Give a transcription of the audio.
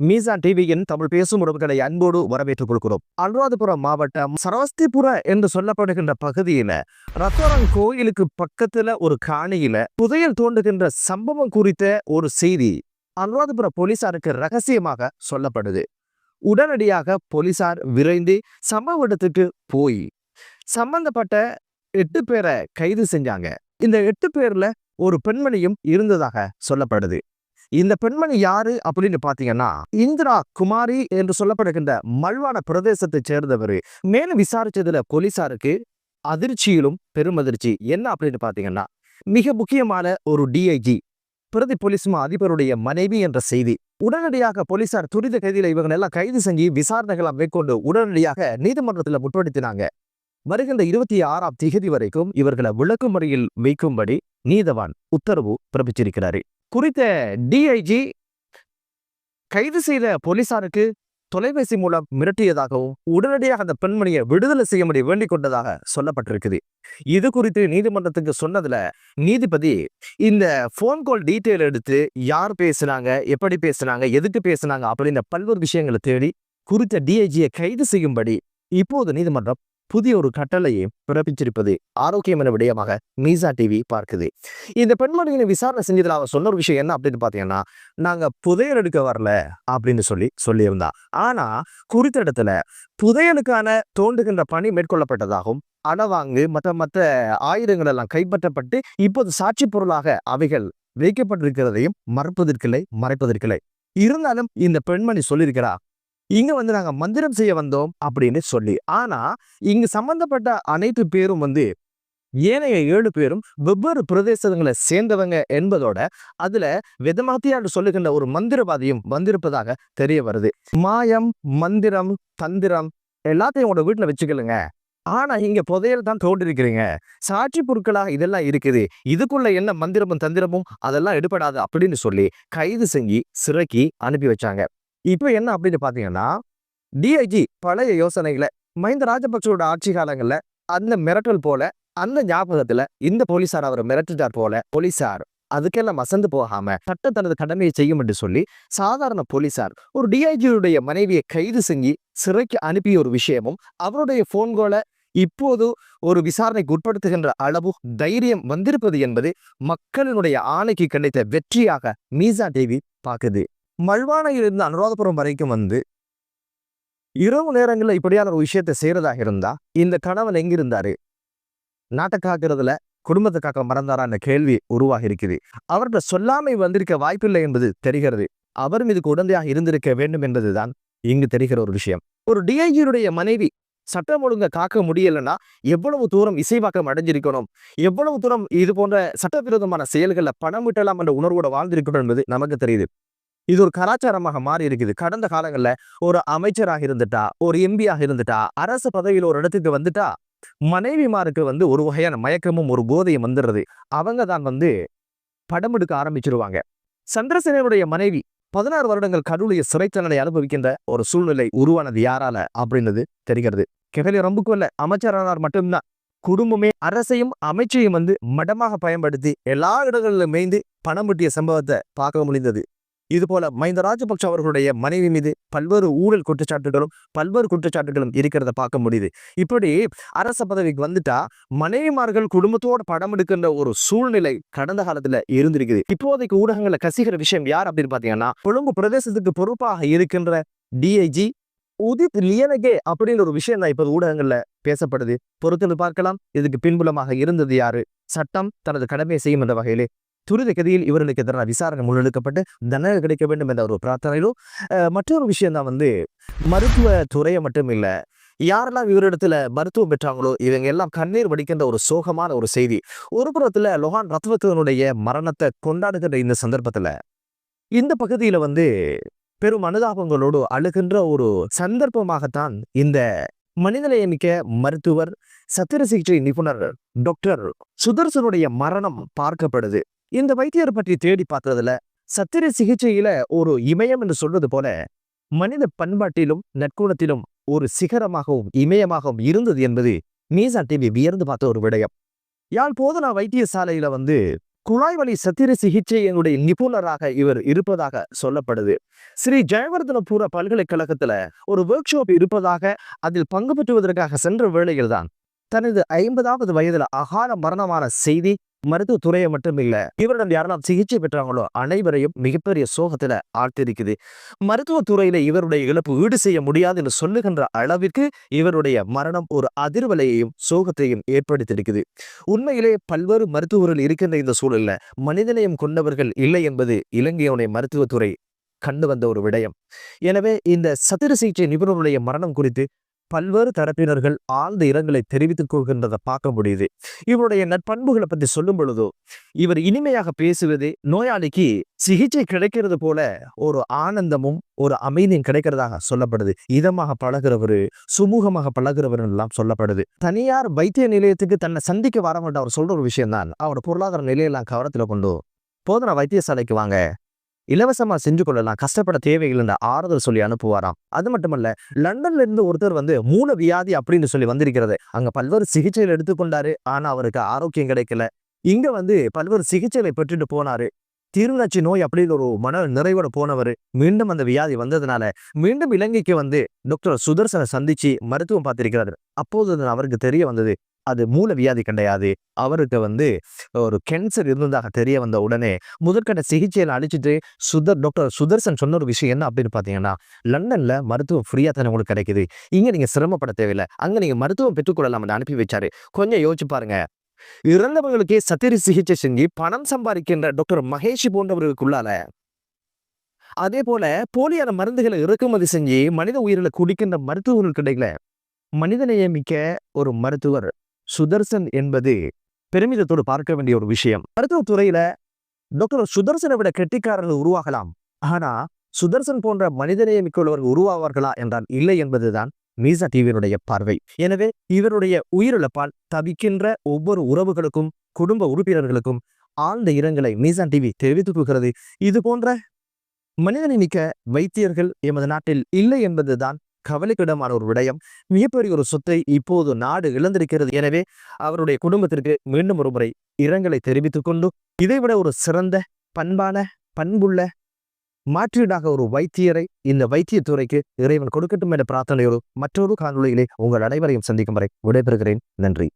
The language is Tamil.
மீசான் டிவியின் தமிழ் பேசும் உறவுகளை அன்போடு வரவேற்றுக் கொள்கிறோம் அனுராதபுரம் மாவட்டம் சரவஸ்திபுர என்று சொல்லப்படுகின்ற பகுதியில ரத்தோரன் கோயிலுக்கு பக்கத்துல ஒரு காணியில புதையல் தோண்டுகின்ற சம்பவம் குறித்த ஒரு செய்தி அனுராதபுர போலீசாருக்கு ரகசியமாக சொல்லப்படுது. உடனடியாக போலீசார் விரைந்து சம்பவ இடத்துக்கு போய் சம்பந்தப்பட்ட எட்டு பேரை கைது செஞ்சாங்க. இந்த எட்டு பேர்ல ஒரு பெண்மணியும் இருந்ததாக சொல்லப்படுது. இந்த பெண்மணி யாரு அப்படின்னு பாத்தீங்கன்னா இந்திரா குமாரி என்று சொல்லப்படுகின்ற மல்வான பிரதேசத்தை சேர்ந்தவர். மேலும் விசாரிச்சதுல போலீசாருக்கு அதிர்ச்சியிலும் பெருமதிர்ச்சி என்ன அப்படின்னு பாத்தீங்கன்னா மிக முக்கியமான ஒரு டிஐஜி பிரதி போலீஸ் மா அதிபருடைய மனைவி என்ற செய்தி. உடனடியாக போலீசார் துரித கைதியில இவங்க எல்லாம் கைது செஞ்சு விசாரணைகளை மேற்கொண்டு உடனடியாக நீதிமன்றத்தில் முற்படுத்தினாங்க. வருகின்ற இருபத்தி ஆறாம் திகதி வரைக்கும் இவர்களை விளக்குமுறையில் வைக்கும்படி நீதவான் உத்தரவு பிறப்பிச்சிருக்கிறாரு. குறித்த டிஐஜி கைது செய்த போலீசாருக்கு தொலைபேசி மூலம் மிரட்டியதாகவும் உடனடியாக அந்த பெண்மணியை விடுதலை செய்யும்படி வேண்டிக் கொண்டதாக சொல்லப்பட்டிருக்குது. இது குறித்து நீதிமன்றத்துக்கு சொன்னதுல நீதிபதி இந்த ஃபோன் கால் டீட்டெயில் எடுத்து யார் பேசுனாங்க எப்படி பேசுனாங்க எதுக்கு பேசுனாங்க அப்படின்னு பல்வேறு விஷயங்களை தேடி குறித்த டிஐஜியை கைது செய்யும்படி இப்போது நீதிமன்றம் புதிய ஒரு கட்டளையை பிறப்பிச்சிருப்பது ஆரோக்கியமான விடயமாக மீசா டிவி பார்க்குது. இந்த பெண்மணியின் விசாரணை செஞ்சதுல அவர் சொன்ன ஒரு விஷயம் என்ன அப்படின்னு பாத்தீங்கன்னா நாங்க புதையல் எடுக்க வரல அப்படின்னு சொல்லி சொல்லியிருந்தா. ஆனா குறித்த இடத்துல புதையலுக்கான தோண்டுகின்ற பணி மேற்கொள்ளப்பட்டதாகவும் அணவாங்கு மற்ற மற்ற ஆயுதங்கள் எல்லாம் கைப்பற்றப்பட்டு இப்போது சாட்சி பொருளாக அவைகள் வைக்கப்பட்டிருக்கிறதையும் மறுப்பதற்கில்லை மறைப்பதற்கில்லை. இருந்தாலும் இந்த பெண்மணி சொல்லியிருக்கிறா இங்க வந்து நாங்க மந்திரம் செய்ய வந்தோம் அப்படின்னு சொல்லி. ஆனா இங்கு சம்பந்தப்பட்ட அனைத்து பேரும் வந்து ஏனைய ஏழு பேரும் வெவ்வேறு பிரதேசங்களை சேர்ந்தவங்க என்பதோட அதுல விதமாத்தியார் சொல்லுகின்ற ஒரு மந்திரவாதியும் வந்திருப்பதாக தெரிய வருது. மாயம் மந்திரம் தந்திரம் எல்லாத்தையும் உங்களோட வீட்டுல வச்சுக்கலுங்க. ஆனா இங்க புதையல் தான் தோண்டிருக்கிறீங்க சாட்சி பொருட்களாக இதெல்லாம் இருக்குது. இதுக்குள்ள என்ன மந்திரமும் தந்திரமும் அதெல்லாம் எடுபடாது அப்படின்னு சொல்லி கைது செஞ்சு சிறக்கி அனுப்பி வச்சாங்க. இப்போ என்ன அப்படின்னு பாத்தீங்கன்னா டிஐஜி பழைய யோசனைகளை மஹிந்த ராஜபக்சோட ஆட்சி காலங்களில் அந்த மிரட்டல் போல அந்த ஞாபகத்துல இந்த போலீசார் அவரை மிரட்டிட்டார் போல போலீசார் அதுக்கெல்லாம் அசந்து போகாம சட்ட தனது கடமையை செய்யும் என்று சொல்லி சாதாரண போலீசார் ஒரு டிஐஜியுடைய மனைவியை கைது செஞ்சு சிறைக்கு அனுப்பிய ஒரு விஷயமும் அவருடைய போன்கோலை இப்போது ஒரு விசாரணைக்கு உட்படுத்துகின்ற அளவு தைரியம் வந்திருப்பது என்பது மக்களினுடைய ஆணைக்கு கிடைத்த வெற்றியாக மீசா டிவி பார்க்குது. மழ்வானையிலிருந்து அனுராதபுரம் வரைக்கும் வந்து இரவு நேரங்களில் இப்படியான ஒரு விஷயத்தை செய்கிறதாக இருந்தா இந்த கணவன் எங்கிருந்தாரு? நாட்டை காக்கிறதுல குடும்பத்தை காக்க மறந்தாரா என்ற கேள்வி உருவாகி இருக்குது அவர்கிட்ட சொல்லாமை வந்திருக்க வாய்ப்பில்லை என்பது தெரிகிறது. அவரும் இதுக்கு உடந்தையாக இருந்திருக்க வேண்டும் என்பதுதான் இங்கு தெரிகிற ஒரு விஷயம். ஒரு டிஐஜியுடைய மனைவி சட்டம் ஒழுங்க காக்க முடியலைன்னா எவ்வளவு தூரம் இசைவாக்கம் அடைஞ்சிருக்கணும்? எவ்வளவு தூரம் இது போன்ற சட்டவிரோதமான செயல்களில் பணம் விட்டலாம் என்ற உணர்வோட வாழ்ந்திருக்கணும் என்பது நமக்கு தெரியுது. இது ஒரு கலாச்சாரமாக மாறி இருக்குது. கடந்த காலங்களில் ஒரு அமைச்சராக இருந்துட்டா ஒரு எம்பியாக இருந்துட்டா அரசு பதவியில் ஒரு இடத்துக்கு வந்துட்டா மனைவிமாருக்கு வந்து ஒரு வகையான மயக்கமும் ஒரு போதையும் வந்துடுறது. அவங்க தான் வந்து படம் எடுக்க ஆரம்பிச்சிருவாங்க. சந்திரசேனனுடைய மனைவி பதினாறு வருடங்கள் கடவுளைய சிறை அனுபவிக்கின்ற ஒரு சூழ்நிலை உருவானது யாரால அப்படின்றது தெரிகிறது. கெகலி ரொம்பக்கும் இல்லை அமைச்சரானார் மட்டும்தான். குடும்பமே அரசையும் அமைச்சையும் வந்து மடமாக பயன்படுத்தி எல்லா இடங்களிலும் மேய்ந்து பணம் முட்டிய சம்பவத்தை பார்க்க முடிந்தது. இதுபோல மஹிந்த ராஜபக்ஷ அவர்களுடைய மனைவி மீது பல்வேறு ஊழல் குற்றச்சாட்டுகளும் பல்வேறு குற்றச்சாட்டுகளும் இருக்கிறத பார்க்க முடியுது. இப்படி அரச பதவிக்கு வந்துட்டா மனைவிமார்கள் குடும்பத்தோட படம் எடுக்கின்ற ஒரு சூழ்நிலை கடந்த காலத்துல இருந்திருக்குது. இப்போதைக்கு ஊடகங்களை கசிகிற விஷயம் யார் அப்படின்னு பாத்தீங்கன்னா கொழும்பு பிரதேசத்துக்கு பொறுப்பாக இருக்கின்ற டிஐஜி உதித் லியனகே அப்படின்னு ஒரு விஷயம் தான் இப்போ ஊடகங்கள்ல பேசப்படுது. பொறுத்து பார்க்கலாம். இதுக்கு பின்புலமாக இருந்தது யாரு? சட்டம் தனது கடமையை செய்யும் என்ற வகையிலே துரிதகதியில் இவர்களுக்கு எதிரான விசாரணை முன்னெடுக்கப்பட்டு தண்டனை கிடைக்க வேண்டும் என்ற ஒரு பிரார்த்தனையிலும் மற்றொரு விஷயம் தான் வந்து மருத்துவ துறையை மட்டும் இல்லை யாரெல்லாம் இவரிடத்துல மருத்துவம் பெற்றாங்களோ இவங்க எல்லாம் கண்ணீர் வடிக்கின்ற ஒரு சோகமான ஒரு செய்தி. ஒரு புறத்துல லொஹான் ரத்வத்தனுடைய மரணத்தை கொண்டாடுகின்ற இந்த சந்தர்ப்பத்துல இந்த பகுதியில வந்து பெரும் அனுதாபங்களோடு அழுகின்ற ஒரு சந்தர்ப்பமாகத்தான் இந்த மனிதநேயமிக்க மருத்துவர் சத்திர சிகிச்சை நிபுணர் டாக்டர் சுதர்சனுடைய மரணம் பார்க்கப்படுது. இந்த வைத்தியர் பற்றி தேடி பார்த்ததுல சத்திர சிகிச்சையில ஒரு இமயம் என்று சொல்வது போல மனித பண்பாட்டிலும் நற்குணத்திலும் ஒரு சிகரமாகவும் இமயமாகவும் இருந்தது என்பது மீசா டிவி வியர்ந்து பார்த்த ஒரு விடயம். யாழ் போதனா வைத்தியசாலையில வந்து குழாய் வழி சத்திர சிகிச்சை என்னுடைய நிபுணராக இவர் இருப்பதாக சொல்லப்படுது. ஸ்ரீ ஜெயவர்தனபுர பல்கலைக்கழகத்துல ஒரு ஒர்க் ஷாப் இருப்பதாக அதில் பங்கு பெற்றுவதற்காக சென்ற வேளையில்தான் தனது ஐம்பதாவது வயதுல அகால மரணமான செய்தி மருத்துவத்துறையை மட்டும் இல்ல இவரிடம் யாரெல்லாம் சிகிச்சை பெற்றாங்களோ அனைவரையும் மிகப்பெரிய சோகத்துல ஆழ்த்திருக்குது. மருத்துவத்துறையில இவருடைய இழப்பு ஈடு செய்ய முடியாது என்று சொல்லுகின்ற அளவிற்கு இவருடைய மரணம் ஒரு அதிர்வலையையும் சோகத்தையும் ஏற்படுத்தியிருக்குது. உண்மையிலே பல்வேறு மருத்துவர்கள் இருக்கின்ற இந்த சூழல்ல மனிதநேயம் கொண்டவர்கள் இல்லை என்பது இலங்கையுடைய மருத்துவத்துறை கண்டு வந்த ஒரு விடயம். எனவே இந்த சத்திர சிகிச்சை நிபுணருடைய மரணம் குறித்து பல்வேறு தரப்பினர்கள் ஆழ்ந்த இரங்கலை தெரிவித்துக் கொள்கின்றதை பார்க்க முடியுது. இவருடைய நற்பண்புகளை பற்றி சொல்லும் பொழுதோ இவர் இனிமையாக பேசுவது நோயாளிக்கு சிகிச்சை கிடைக்கிறது போல ஒரு ஆனந்தமும் ஒரு அமைதியும் கிடைக்கிறதாக சொல்லப்படுது. இதமாக பழகிறவர் சுமூகமாக பழகிறவர் எல்லாம் சொல்லப்படுது. தனியார் வைத்திய நிலையத்துக்கு தன்னை சந்திக்க வர வேண்டாம் அவர் சொல்ற ஒரு விஷயம் தான் அவரோட பொருளாதார நிலையெல்லாம் கவனத்துல கொண்டு போதனா வைத்தியசாலைக்கு வாங்க. இலவசமா செஞ்சு கொள்ளலாம். கஷ்டப்பட தேவைகள் ஆறுதல் சொல்லி அனுப்புவாராம். அது மட்டுமல்ல லண்டன்ல இருந்து ஒருத்தர் வந்து மூல வியாதி அப்படின்னு சொல்லி வந்திருக்கிறது. அங்க பல்வேறு சிகிச்சைகள் எடுத்துக்கொண்டாரு. ஆனா அவருக்கு ஆரோக்கியம் கிடைக்கல. இங்க வந்து பல்வேறு சிகிச்சைகளை பெற்றுட்டு போனாரு. திருநாச்சி நோய் அப்படின்னு ஒரு மன நிறைவோட போனவர். மீண்டும் அந்த வியாதி வந்ததுனால மீண்டும் இலங்கைக்கு வந்து டாக்டர் சுதர்சனை சந்திச்சு மருத்துவம் பார்த்திருக்கிறாரு. அப்போது அவருக்கு தெரிய வந்தது. அது மூல வியாதி கிடையாது. அவருக்கு வந்து ஒரு கேன்சர் இருந்ததாக தெரிய வந்த உடனே முதற்கட்ட சிகிச்சையில் அழிச்சிட்டு சுதர் டாக்டர் சுதர்சன் சொன்ன ஒரு விஷயம் என்ன அப்படின்னு பார்த்தீங்கன்னா லண்டன்ல மருத்துவம் ஃப்ரீயா தானே உங்களுக்கு கிடைக்குது. இங்க நீங்க சிரமப்பட தேவையில்லை. அங்க நீங்க மருத்துவம் பெற்றுக்கொள்ளலாம் அனுப்பி வச்சாரு. கொஞ்சம் யோசிச்சு பாருங்க. இறந்தவங்களுக்கே சத்திரி சிகிச்சை செஞ்சு பணம் சம்பாதிக்கின்ற டாக்டர் மகேஷ் போன்றவர்களுக்குள்ளால அதே போல போலியான மருந்துகளை இறக்குமதி செஞ்சு மனித உயிரில குடிக்கின்ற மருத்துவர்களுக்கு இடையில மனிதநேயமிக்க ஒரு மருத்துவர் சுதர்சன் என்பது பெருமிதத்தோடு பார்க்க வேண்டிய ஒரு விஷயம். மருத்துவத்துறையில டாக்டர் சுதர்சனை விட கெட்டிக்காரர்கள் உருவாகலாம். ஆனா சுதர்சன் போன்ற மனிதநேயமிக்கவர்கள் உருவாவார்களா என்றால் இல்லை என்பதுதான் மீசா டிவியினுடைய பார்வை. எனவே இவருடைய உயிரிழப்பால் தவிக்கின்ற ஒவ்வொரு உறவுகளுக்கும் குடும்ப உறுப்பினர்களுக்கும் ஆழ்ந்த இரங்கலை மீசான் டிவி தெரிவித்துக் கொள்கிறது. இது போன்ற மனிதநேமிக்க வைத்தியர்கள் எமது நாட்டில் இல்லை என்பதுதான் கவலைக்கிடமான ஒரு விடயம். மிகப்பெரிய ஒரு சொத்தை இப்போது நாடு இழந்திருக்கிறது. எனவே அவருடைய குடும்பத்திற்கு மீண்டும் ஒரு முறை இரங்கலை தெரிவித்துக் கொண்டு இதைவிட ஒரு சிறந்த பண்பான பண்புள்ள மாற்றீடாக ஒரு வைத்தியரை இந்த வைத்தியத்துறைக்கு இறைவன் கொடுக்கட்டும் என்ற பிரார்த்தனையோடு மற்றொரு காணொலியிலே உங்கள் அனைவரையும் சந்திக்கும் வரை விடைபெறுகிறேன். நன்றி.